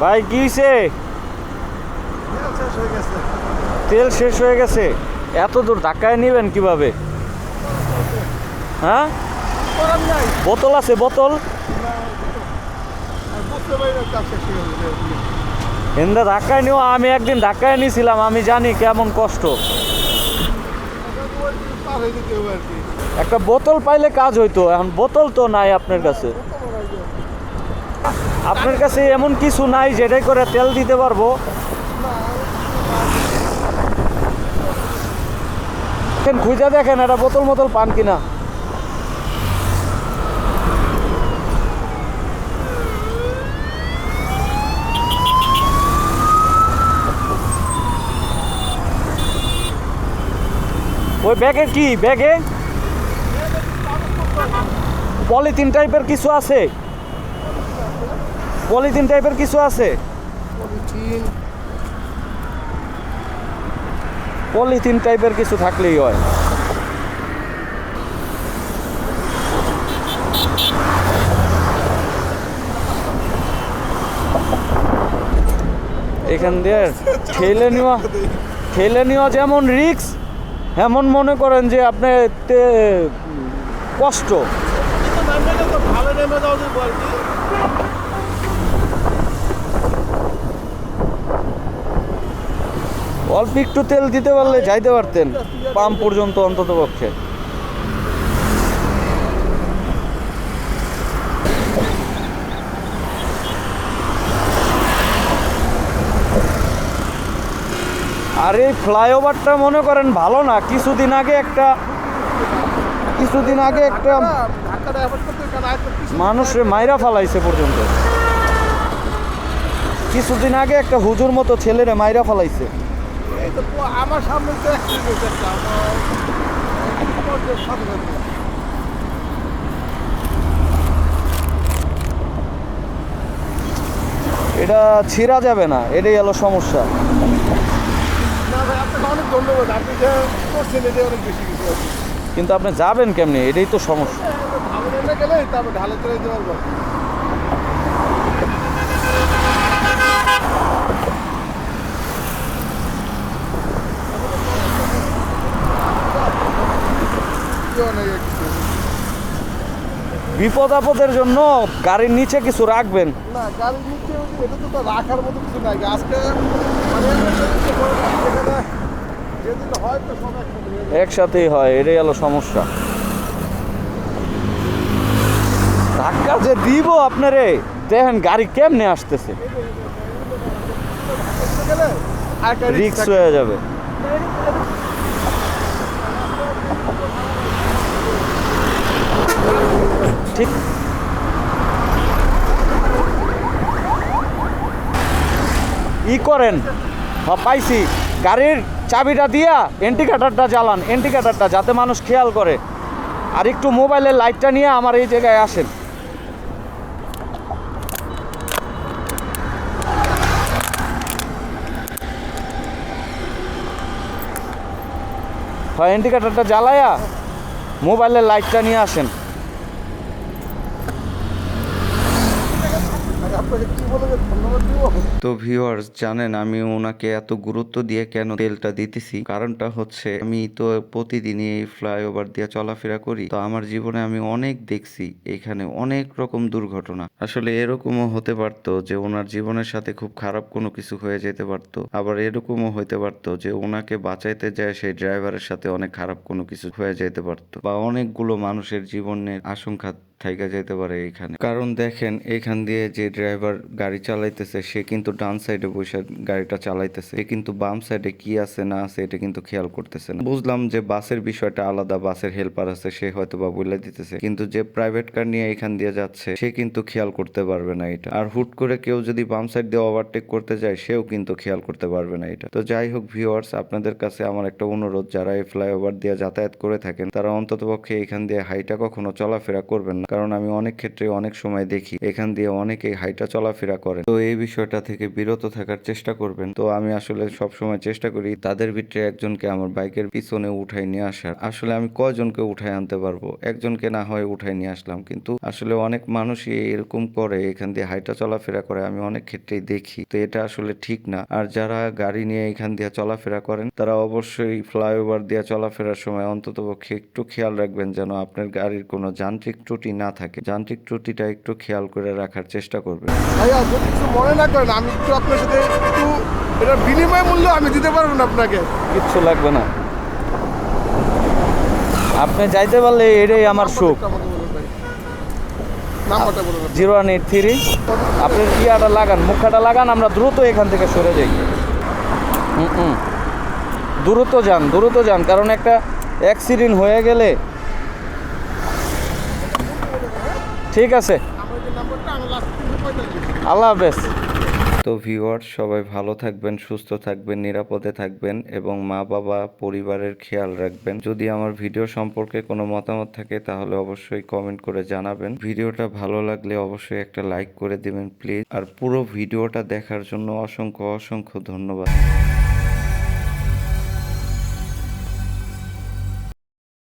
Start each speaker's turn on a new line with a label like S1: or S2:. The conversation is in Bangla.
S1: ভাই কি হয়েছে তেল শেষ হয়ে গেছে। এত দূর ধাক্কায় নেবেন কীভাবে? হ্যাঁ? বোতল আছে বোতল? এন্দা ধাক্কায় নিও। আমি একদিন ধাক্কায় নিয়েছিলাম আমি জানি কেমন কষ্ট। একটা বোতল পাইলে কাজ হইতো এখন বোতল তো নাই আপনার কাছে। আপনার কাছে এমন কিছু নাই যেটাই করে তেল দিতে পারব। খুঁজে দেখেন একটা বোতল মোতল পান কিনা। ওই ব্যাগে কি? ব্যাগে? পলিথিন টাইপের কিছু আছে? পলিথিন টাইপের কিছু আছে? পলিথিন। টাইপের কিছু থাকলেই হয়। এখান দিয়ে ঠেলে নেওয়া ঠেলে নেওয়া যেমন রিক্স এমন মনে করেন যে আপনি তে- কষ্ট।
S2: ভালো নেমে
S1: অল্প একটু তেল দিতে পারলে যাইতে পারতেন পাম্প পর্যন্ত অন্তত পক্ষে। আর এই ফ্লাইওভারটা মনে করেন ভালো না, কিছুদিন আগে একটা, কিছুদিন আগে একটা মানুষে মাইরা ফালাইছে পর্যন্ত। কিছুদিন আগে একটা হুজুর মতো ছেলেরে মাইরা ফালাইছে।
S2: তো আমার সামনে তো অ্যাক্সিডেন্ট একটা আমার।
S1: এটা ছিঁড়া যাবে না এটাই হলো সমস্যা। কিন্তু আপনি যাবেন কেমনি? এটাই তো সমস্যা
S2: ভালো নেমে গেলে তারপর ঢালে চলে যেতে পারব কি অনেক কিছু।
S1: বিপদ আপদের জন্য গাড়ির নিচে কিছু রাখবেন।
S2: না গাড়ির নিচে এটা তো রাখার মতো কিছু নাই। আজকে মানে
S1: একসাথেই হয় এটাই হলো সমস্যা। ধাক্কা যে দিব আপনারে দেখেন গাড়ি কেমনে আসতেছে। রিক্স হয়ে যাবে। ঠিক। ই করেন। হ্যাঁ পাইছি। গাড়ির চাবিটা দিয়া এন্টিকাটারটা জ্বালান। এন্টিকাটারটা যাতে মানুষ খেয়াল করে। আর একটু মোবাইলের লাইটটা নিয়ে আমার এই জায়গায় আসেন। হয়, ইন্ডিকেটারটা জ্বালায়া মোবাইলের লাইটটা নিয়ে আসেন
S2: আর আপনাকে কি বলে যে ধন্যবাদ দিব
S3: তো ভিউয়ার্স জানেন, আমি ওনাকে এত গুরুত্ব দিয়ে কেন তেলটা দিতেছি? কারণটা হচ্ছে, আমি তো প্রতিদিনই এই ফ্লাইওভার দিয়ে চলাফেরা করি। তো আমার জীবনে আমি অনেক দেখছি, এখানে অনেক রকম দুর্ঘটনা। আসলে এরকমও হতে পারতো যে ওনার জীবনের সাথে খুব খারাপ কোনো কিছু হয়ে যেতে পারতো। আবার এরকমও হতে পারতো যে ওনাকে বাঁচাইতে যায় সেই ড্রাইভারের সাথে অনেক খারাপ কোনো কিছু হয়ে যেতে পারতো। বা অনেকগুলো মানুষের জীবনের আশঙ্কা থাইকা যেতে পারে এখানে। কারণ দেখেন, এখান দিয়ে যে ড্রাইভার গাড়ি চালাইতেছে, সে কিন্তু ডান সাইডে বসে গাড়িটা চালাইতেছে। কিন্তু বাম সাইডে কি আছে, না আছে, এটা কিন্তু খেয়াল করতেছে না। বুঝলাম যে বাসের বিষয়টা আলাদা, বাসের হেল্পার আছে, সে হয়তো বা বলে দিতেছে। কিন্তু যে প্রাইভেট কার নিয়ে এখান দিয়ে যাচ্ছে, সে কিন্তু খেয়াল করতে পারবে না এটা। আর হুট করে কেউ যদি বাম সাইড দিয়ে ওভারটেক করতে যায়, সেও কিন্তু খেয়াল করতে পারবে না এটা। তো যাই হোক ভিউয়ার্স আপনাদের কাছে আমার একটা অনুরোধ, যারা এই ফ্লাইওভার দিয়ে যাতায়াত করে থাকেন, তারা অন্ততপক্ষে এখান দিয়ে হাইটা কখনো চলাফেরা করবেন না। কারণ আমি অনেক ক্ষেত্রে অনেক সময় দেখি, এখান দিয়ে অনেকে হাইটা চলাফেরা করেন। তো এই বিষয়টা থেকে বিরত থাকার চেষ্টা করবেন। তো আমি আসলে সব সময় চেষ্টা করি তাদের ভিতরে একজনকে আমার বাইকের পিছনে উঠাই নিয়ে আসার। আসলে আমি কয়জনকে উঠাই আনতে পারব? একজনকে না হয় উঠাই নিয়ে আসলাম। কিন্তু আসলে অনেক মানুষই এরকম করে, এখান দিয়ে হাইটা চলাফেরা করে, আমি অনেক ক্ষেত্রেই দেখি। তো এটা আসলে ঠিক না। আর যারা গাড়ি নিয়ে এখান দিয়ে চলাফেরা করেন, তারা অবশ্যই ফ্লাইওভার দিয়ে চলাফেরার সময় অন্তত পক্ষে একটু খেয়াল রাখবেন যেন আপনার গাড়ির কোনো যান্ত্রিক ত্রুটি না থাকে। যান্ত্রিক ত্রুটিটা একটু খেয়াল করে রাখার চেষ্টা করবেন
S2: ভাইয়া যদি কিছু মনে না করেন আমি একটু আপনার সাথে একটু এটার বিনিময় মূল্য আমি দিতে পারব না আপনাকে।
S1: কিচ্ছু লাগবে না। আপনি যাইতে পারলে এটাই আমার সুখ। Zero one eight three. আপনি ইয়াটা লাগান? মুখাটা লাগান আমরা দ্রুত এখান থেকে সরে যাই। দ্রুত যান দ্রুত যান। কারণ একটা অ্যাক্সিডেন্ট হয়ে গেলে ঠিক আছে। আল্লাহ হাফেজ।
S3: তো ভিউয়ার সবাই ভালো থাকবেন, সুস্থ থাকবেন, নিরাপদে থাকবেন এবং মা, বাবা, পরিবারের খেয়াল রাখবেন। যদি আমার ভিডিও সম্পর্কে কোনো মতামত থাকে, তাহলে অবশ্যই কমেন্ট করে জানাবেন। ভিডিওটা ভালো লাগলে অবশ্যই একটা লাইক করে দেবেন, প্লিজ। আর পুরো ভিডিওটা দেখার জন্য অসংখ্য অসংখ্য ধন্যবাদ।